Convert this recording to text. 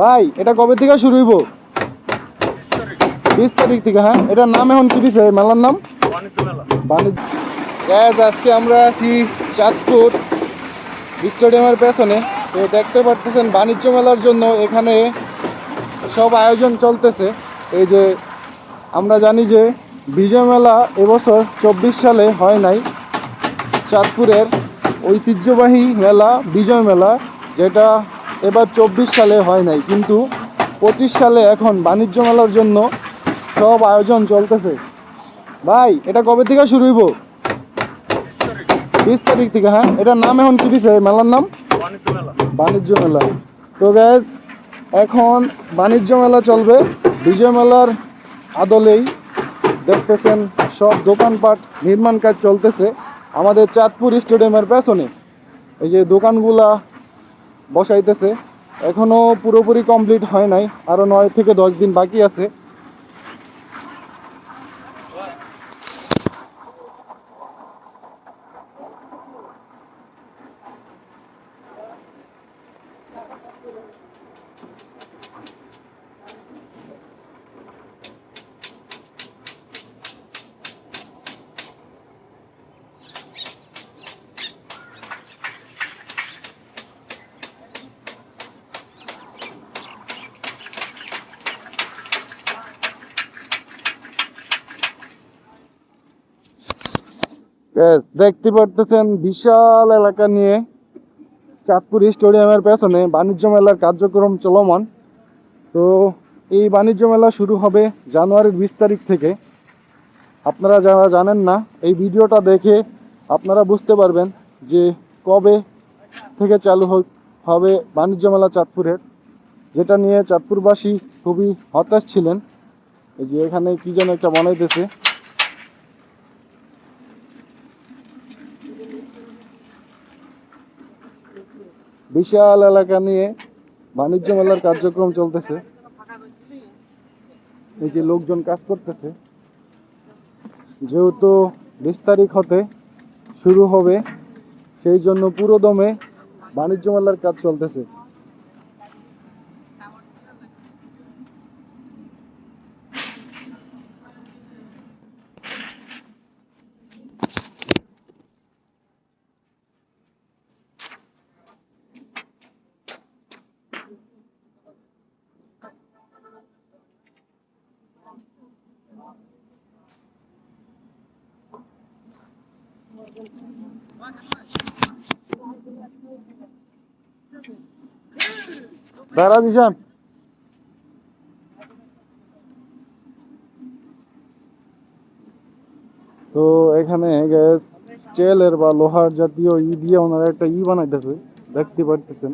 ভাই, এটা কবে থেকে শুরু হইব? বিশ তারিখ থেকে হ্যাঁ? এটার নাম এখন কি দিছে? মেলার নাম? বাণিজ্য আজকে আমরা আছি চাঁদপুর স্টেডিয়ামের পেছনে। তো দেখতে পারতেছেন বাণিজ্য মেলার জন্য এখানে সব আয়োজন চলতেছে। এই যে আমরা জানি যে বিজয় মেলা এবছর চব্বিশ সালে হয় নাই। চাঁদপুরের ঐতিহ্যবাহী মেলা, বিজয় মেলা, যেটা এবার চব্বিশ সালে হয় নাই কিন্তু পঁচিশ সালে এখন বাণিজ্য মেলার জন্য সব আয়োজন চলতেছে। ভাই এটা কবে থেকে শুরু হইব? বিশ তারিখ থেকে হ্যাঁ? এটার নাম এখন কি দিছে? মেলার নাম? বাণিজ্য মেলা। তো গ্যাস এখন বাণিজ্য মেলা চলবে। বিজয় মেলার আদলেই দেখতেছেন সব দোকানপাট নির্মাণ কাজ চলতেছে। আমাদের চাঁদপুর স্টেডিয়ামের পেছনে। এই যে দোকানগুলা বসাইতেছে। এখনও পুরোপুরি কমপ্লিট হয় নাই। আরও নয় থেকে দশ দিন বাকি আছে। দেখতে পারতেছেন বিশাল এলাকা নিয়ে চাঁদপুর স্টেডিয়ামের পেছনে বাণিজ্য মেলার কার্যক্রম চলমান। তো এই বাণিজ্য মেলা শুরু হবে জানুয়ারির বিশ তারিখ থেকে। আপনারা যারা জানেন না, এই ভিডিওটা দেখে আপনারা বুঝতে পারবেন যে কবে থেকে চালু হবে বাণিজ্য মেলা চাঁদপুরের, যেটা নিয়ে চাঁদপুরবাসী খুবই হতাশ ছিলেন। এই যে এখানে কী যেন একটা বানাইতেছে। বিশাল এলাকা নিয়ে বাণিজ্য মেলার কার্যক্রম চলতেছে। এই যে লোকজন কাজ করতেছে। যেহেতু বিশ তারিখ হতে শুরু হবে, সেই জন্য পুরোদমে বাণিজ্য মেলার কাজ চলতেছে। দাঁড়া দিশান তো এখানে গ্যাস স্টিলের বা লোহার জাতীয় ই দিয়ে ওনারা একটা ই বানাইতেছে, দেখতে পারতেছেন।